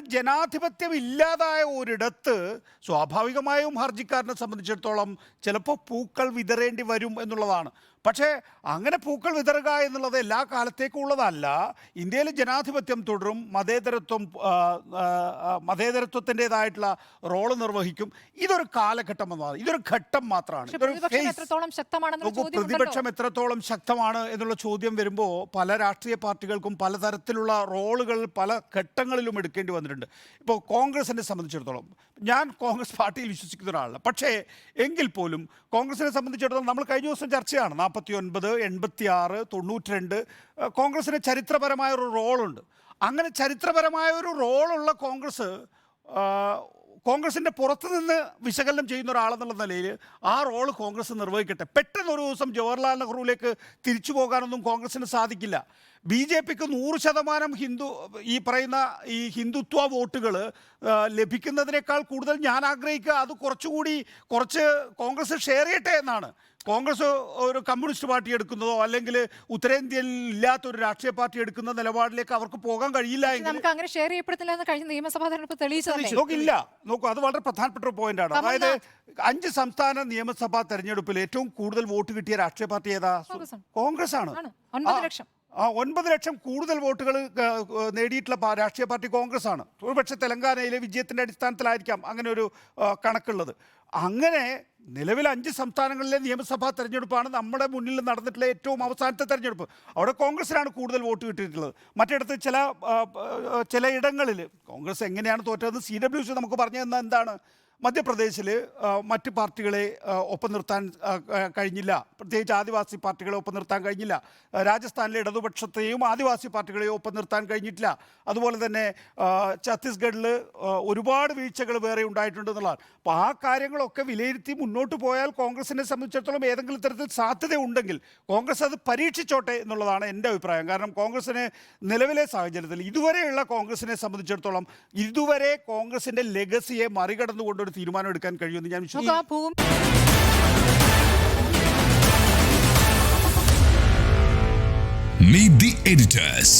ജനാധിപത്യം ഇല്ലാതായ ഒരിടത്ത് സ്വാഭാവികമായും ഹർജിക്കാരനെ സംബന്ധിച്ചിടത്തോളം ചിലപ്പോൾ പൂക്കൾ വിതറേണ്ടി വരും എന്നുള്ളതാണ്. പക്ഷേ അങ്ങനെ പൂക്കൾ വിതറുക എന്നുള്ളത് എല്ലാ കാലത്തേക്കും ഉള്ളതല്ല ഇന്ത്യയിൽ ജനാധിപത്യം തുടരും മതേതരത്വം മതേതരത്വത്തിന്റെതായിട്ടുള്ള റോൾ നിർവഹിക്കും. ഇതൊരു കാലഘട്ടം എന്നതാണ് ഇതൊരു ഘട്ടം മാത്രമാണ്. പക്ഷെ പ്രതിപക്ഷം എത്രത്തോളം ശക്തമാണ് എന്നുള്ള ചോദ്യം വരുമ്പോൾ പല രാഷ്ട്രീയ പാർട്ടികൾക്കും പലതരത്തിലുള്ള റോളുകൾ പല ഘട്ടങ്ങളിലും എടുക്കേണ്ടി വന്നിട്ടുണ്ട്. ഇപ്പോൾ കോൺഗ്രസിനെ സംബന്ധിച്ചിടത്തോളം ഞാൻ കോൺഗ്രസ് പാർട്ടിയിൽ വിശ്വസിക്കുന്ന ഒരാളല്ല. പക്ഷേ എങ്കിൽ പോലും കോൺഗ്രസിനെ സംബന്ധിച്ചിടത്തോളം നമ്മൾ കഴിഞ്ഞ ദിവസം ചർച്ചയാണ് നാൽപ്പത്തി ഒൻപത് എൺപത്തി ആറ് തൊണ്ണൂറ്റി രണ്ട് കോൺഗ്രസിന് ചരിത്രപരമായ ഒരു റോളുണ്ട്. അങ്ങനെ ചരിത്രപരമായ ഒരു റോളുള്ള കോൺഗ്രസ് ആ, പുറത്തുനിന്ന് പുറത്ത് നിന്ന് വിശകലനം ചെയ്യുന്ന ഒരാളെന്നുള്ള നിലയിൽ ആ റോൾ കോൺഗ്രസ് നിർവഹിക്കട്ടെ. പെട്ടെന്ന് ഒരു ദിവസം ജവഹർലാൽ നെഹ്റുവിലേക്ക് തിരിച്ചു പോകാനൊന്നും കോൺഗ്രസിന് സാധിക്കില്ല. ബി ജെ പിക്ക് നൂറ് ശതമാനം ഹിന്ദു ഈ പറയുന്ന ഈ ഹിന്ദുത്വ വോട്ടുകൾ ലഭിക്കുന്നതിനേക്കാൾ കൂടുതൽ ഞാൻ ആഗ്രഹിക്കുക അത് കുറച്ചുകൂടി കുറച്ച് കോൺഗ്രസ് ഷെയർ ചെയ്യട്ടെ എന്നാണ്. കോൺഗ്രസ് ഒരു കമ്മ്യൂണിസ്റ്റ് പാർട്ടി എടുക്കുന്നതോ അല്ലെങ്കിൽ ഉത്തരേന്ത്യയിൽ ഇല്ലാത്ത ഒരു രാഷ്ട്രീയ പാർട്ടി എടുക്കുന്ന നിലപാടിലേക്ക് അവർക്ക് പോകാൻ കഴിയില്ല നമുക്ക് അങ്ങനെ ഷെയർ ചെയ്യപ്പെടുത്തില്ല എന്ന് കഴിഞ്ഞ നിയമസഭാ തെരഞ്ഞെടുപ്പ് തെളിയിച്ചു. നോക്കില്ല നോക്കൂ അത് വളരെ പ്രധാനപ്പെട്ട ഒരു പോയിന്റാണ് അതായത് അഞ്ച് സംസ്ഥാന നിയമസഭാ തെരഞ്ഞെടുപ്പിൽ ഏറ്റവും കൂടുതൽ വോട്ട് കിട്ടിയ രാഷ്ട്രീയ പാർട്ടി ഏതാ കോൺഗ്രസ് ആണ്. ഒൻപത് ലക്ഷം. ആ ഒൻപത് ലക്ഷം കൂടുതൽ വോട്ടുകൾ നേടിയിട്ടുള്ള രാഷ്ട്രീയ പാർട്ടി കോൺഗ്രസ് ആണ് ഒരുപക്ഷെ തെലങ്കാനയിലെ വിജയത്തിന്റെ അടിസ്ഥാനത്തിലായിരിക്കാം അങ്ങനെ ഒരു കണക്കുള്ളത്. അങ്ങനെ നിലവിൽ അഞ്ച് സംസ്ഥാനങ്ങളിലെ നിയമസഭാ തെരഞ്ഞെടുപ്പാണ് നമ്മുടെ മുന്നിൽ നടന്നിട്ടുള്ള ഏറ്റവും അവസാനത്തെ തെരഞ്ഞെടുപ്പ്. അവിടെ കോൺഗ്രസിനാണ് കൂടുതൽ വോട്ട് കിട്ടിയിട്ടുള്ളത്. മറ്റിടത്ത് ചില ആ, ആ, ചില ഇടങ്ങളിൽ കോൺഗ്രസ് എങ്ങനെയാണ് തോറ്റതെന്ന് സി ഡബ്ല്യു സി നമുക്ക് പറഞ്ഞു തന്ന എന്താണ്? മധ്യപ്രദേശിൽ മറ്റ് പാർട്ടികളെ ഒപ്പം നിർത്താൻ കഴിഞ്ഞില്ല. പ്രത്യേകിച്ച് ആദിവാസി പാർട്ടികളെ ഒപ്പം നിർത്താൻ കഴിഞ്ഞില്ല. രാജസ്ഥാനിലെ ഇടതുപക്ഷത്തെയും ആദിവാസി പാർട്ടികളെയും ഒപ്പം നിർത്താൻ കഴിഞ്ഞിട്ടില്ല. അതുപോലെ തന്നെ ഛത്തീസ്ഗഡിൽ ഒരുപാട് വീഴ്ചകൾ വേറെ ഉണ്ടായിട്ടുണ്ട് എന്നുള്ളതാണ്. അപ്പോൾ ആ കാര്യങ്ങളൊക്കെ വിലയിരുത്തി മുന്നോട്ട് പോയാൽ കോൺഗ്രസിനെ സംബന്ധിച്ചിടത്തോളം ഏതെങ്കിലും തരത്തിൽ സാധ്യത ഉണ്ടെങ്കിൽ കോൺഗ്രസ് അത് പരീക്ഷിച്ചോട്ടെ എന്നുള്ളതാണ് എന്റെ അഭിപ്രായം. കാരണം കോൺഗ്രസിന് നിലവിലെ സാഹചര്യത്തിൽ ഇതുവരെയുള്ള കോൺഗ്രസിനെ സംബന്ധിച്ചിടത്തോളം ഇതുവരെ കോൺഗ്രസിന്റെ ലെഗസിയെ മറികടന്നുകൊണ്ടൊരു തീരുമാനം എടുക്കാൻ കഴിയുമെന്ന് ഞാൻ വിശ്വസിക്കുന്നു ആ Meet the editors.